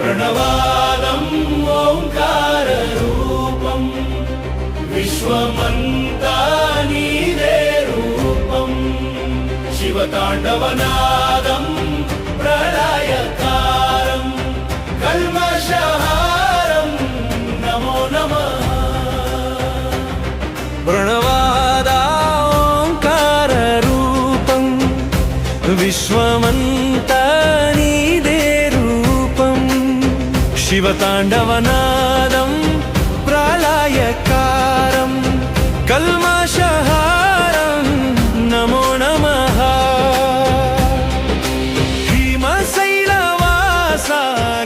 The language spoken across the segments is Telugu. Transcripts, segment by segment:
പ്രണവാദം ഓംകാരൂപം വിശ്വമന്താനീരൂപം ശിവതാണ്ഡവനാദം പ്രളയകാരം കൽമശ വിശ്വമന്ത శివతాండవనాదం ప్రళయకారం కల్మషహారం నమో నమ భీమశైలవాస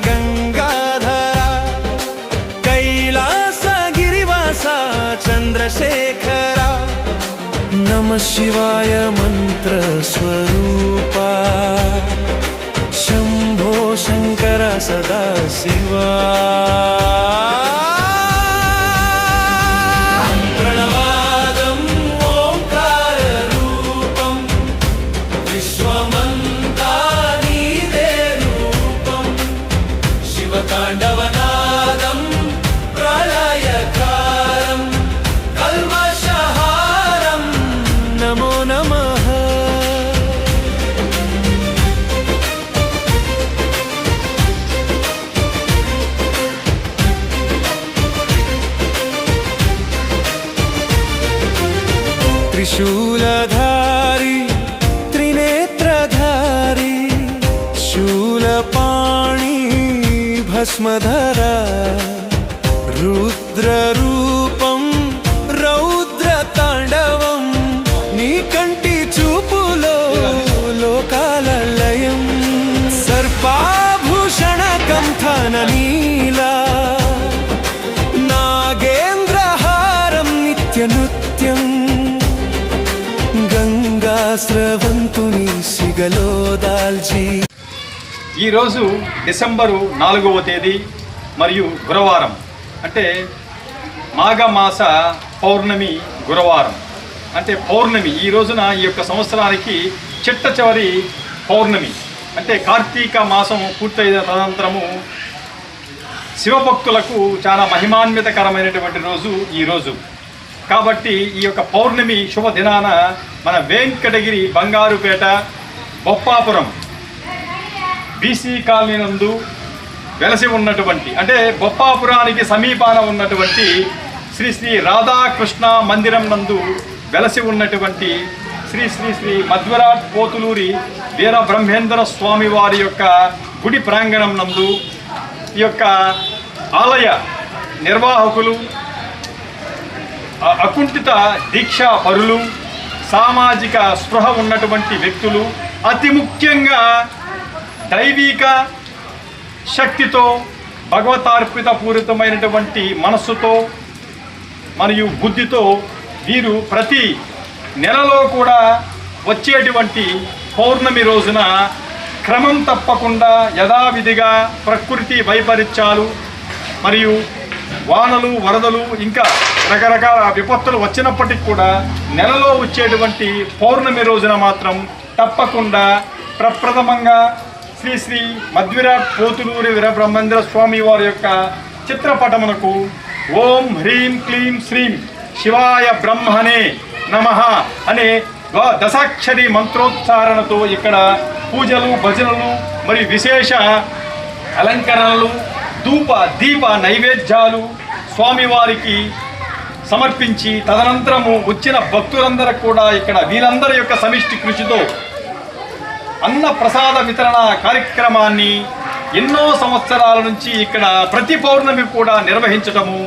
గంగాధర కైలాస గిరివాస చంద్రశేఖర నమ శివాయ మంత్రస్వరూ సదా శివా. त्रिशूलधारी त्रिनेत्रधारी शूलपाणि भस्मधरा रुद्ररूपं रौद्रताण्डवं नीकण्टि चूपुलो लोकाललयं सर्पाभूषणकन्थननी గంగా సిగలో దాల్చి. ఈరోజు డిసెంబరు నాలుగవ తేదీ మరియు గురువారం. అంటే మాఘమాస పౌర్ణమి గురువారం. అంటే పౌర్ణమి ఈ రోజున ఈ యొక్క సంవత్సరానికి చిట్ట చివరి పౌర్ణమి. అంటే కార్తీక మాసం పూర్తయిన తదనంతరము శివభక్తులకు చాలా మహిమాన్వితకరమైనటువంటి రోజు ఈ రోజు. కాబట్టి ఈ యొక్క పౌర్ణమి శుభదినాన మన వెంకటగిరి బంగారుపేట బొప్పాపురం బీసీ కాలనీ నందు వెలసి ఉన్నటువంటి అంటే బొప్పాపురానికి సమీపాన ఉన్నటువంటి శ్రీ శ్రీ రాధాకృష్ణ మందిరం నందు వెలసి ఉన్నటువంటి శ్రీ శ్రీ శ్రీ మధ్వరాట్ పోతులూరి వీర బ్రహ్మేంద్ర స్వామి వారి యొక్క గుడి ప్రాంగణం నందు ఈ యొక్క ఆలయ నిర్వాహకులు అకుంఠిత దీక్షా పరులు సామాజిక స్పృహ ఉన్నటువంటి వ్యక్తులు అతి ముఖ్యంగా దైవిక శక్తితో భగవతార్పిత పూరితమైనటువంటి మనస్సుతో మరియు బుద్ధితో వీరు ప్రతి నెలలో కూడా వచ్చేటువంటి పౌర్ణమి రోజున క్రమం తప్పకుండా యథావిధిగా ప్రకృతి వైపరీత్యాలు మరియు వానలు వరదలు ఇంకా రకరకాల విపత్తులు వచ్చినప్పటికి కూడా నెలలో వచ్చేటువంటి పౌర్ణమి రోజున మాత్రం తప్పకుండా ప్రప్రథమంగా శ్రీ శ్రీ మధ్విరాట్ పోతులూరి వీరబ్రహ్మేంద్ర స్వామి వారి యొక్క చిత్రపటమునకు ఓం హ్రీం క్లీం శ్రీం శివాయ బ్రహ్మణే నమ అనే దశాక్షరి మంత్రోచ్చారణతో ఇక్కడ పూజలు భజనలు మరియు విశేష అలంకరణలు ధూప దీప నైవేద్యాలు స్వామివారికి సమర్పించి తదనంతరము వచ్చిన భక్తులందరూ కూడా ఇక్కడ వీరందరి యొక్క సమిష్టి కృషితో అన్న ప్రసాద వితరణ కార్యక్రమాన్ని ఎన్నో సంవత్సరాల నుంచి ఇక్కడ ప్రతి పౌర్ణమి కూడా నిర్వహించటము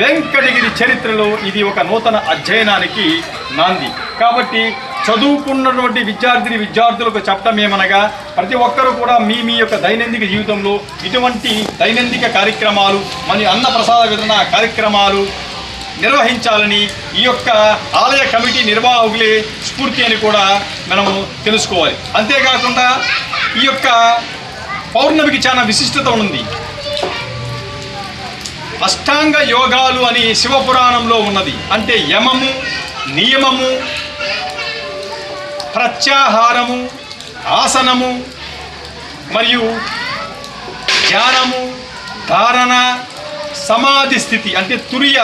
వెంకటగిరి చరిత్రలో ఇది ఒక నూతన అధ్యయనానికి నాంది. కాబట్టి చదువుకున్నటువంటి విద్యార్థిని విద్యార్థులకు చెప్పడం ఏమనగా ప్రతి ఒక్కరూ కూడా మీ మీ యొక్క దైనందిక జీవితంలో ఇటువంటి దైనందిక కార్యక్రమాలు మరి అన్న ప్రసాద వితరణ కార్యక్రమాలు నిర్వహించాలని ఈ యొక్క ఆలయ కమిటీ నిర్వాహకులే స్ఫూర్తి అని కూడా మనము తెలుసుకోవాలి. అంతేకాకుండా ఈ యొక్క పౌర్ణమికి చాలా విశిష్టత ఉంది. అష్టాంగ యోగాలు అని శివపురాణంలో ఉన్నది. అంటే యమము నియమము ప్రత్యాహారము ఆసనము మరియు ధ్యానము ధారణ సమాధి స్థితి అంటే తురియ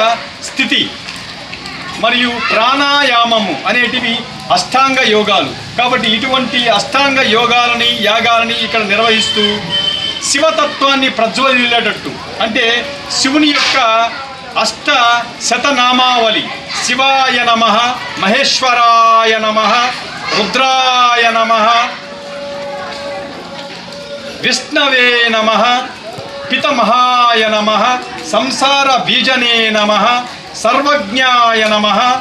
స్థితి మరియు ప్రాణాయామము అనేటివి అష్టాంగ యోగాలు. కాబట్టి ఇటువంటి అష్టాంగ యోగాలని యాగాలని ఇక్కడ నిర్వహిస్తూ శివతత్వాన్ని ప్రజ్వలిల్లేటట్టు. అంటే శివుని యొక్క అష్ట శతనామావళి. శివాయ నమ మహేశ్వరాయ నమ రుద్రాయ నమ. విష్ణవే నమ. పితమహాయ నమ. సంసార బీజనే నమ. సర్వజ్ఞాయ నమ.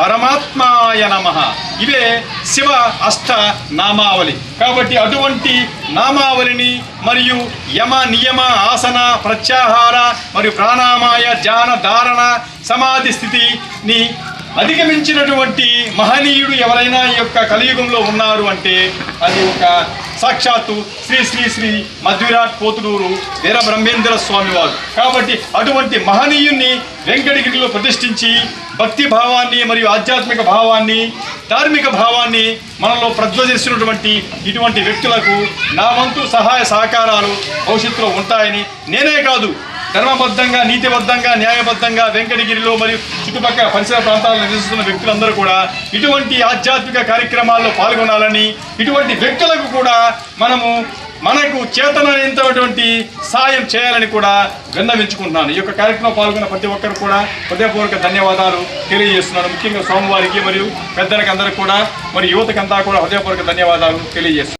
పరమాత్మాయ నమ. ఇవే శివ అష్ట నామావళి. కాబట్టి అటువంటి నామావళిని మరియు యమ నియమ ఆసన ప్రత్యాహార మరియు ప్రాణామాయ ధ్యాన ధారణ సమాధి స్థితిని అధిగమించినటువంటి మహనీయుడు ఎవరైనా ఈ యొక్క కలియుగంలో ఉన్నారు అంటే అది ఒక సాక్షాత్తు శ్రీ శ్రీ శ్రీ మధ్విరాట్ పోతులూరు వీర బ్రహ్మేంద్ర స్వామి వారు. కాబట్టి అటువంటి మహనీయుణ్ణి వెంకటగిరిలో ప్రతిష్ఠించి భక్తి భావాన్ని మరియు ఆధ్యాత్మిక భావాన్ని ధార్మిక భావాన్ని మనలో ప్రజ్వలిస్తున్నటువంటి ఇటువంటి వ్యక్తులకు నా వంతు సహాయ సహకారాలు భవిష్యత్తులో ఉంటాయని నేనే కాదు ధర్మబద్ధంగా నీతిబద్ధంగా న్యాయబద్ధంగా వెంకటగిరిలో మరియు చుట్టుపక్కల పరిసర ప్రాంతాలను నివసిస్తున్న వ్యక్తులందరూ కూడా ఇటువంటి ఆధ్యాత్మిక కార్యక్రమాల్లో పాల్గొనాలని ఇటువంటి వ్యక్తులకు కూడా మనము మనకు చేతనైనటువంటి సాయం చేయాలని కూడా విన్నవించుకుంటున్నాను. ఈ యొక్క కార్యక్రమం పాల్గొన్న ప్రతి ఒక్కరు కూడా హృదయపూర్వక ధన్యవాదాలు తెలియజేస్తున్నాను. ముఖ్యంగా స్వామివారికి మరియు పెద్దలకి అందరికి కూడా మరి యువతకంతా కూడా హృదయపూర్వక ధన్యవాదాలు తెలియజేస్తున్నాను.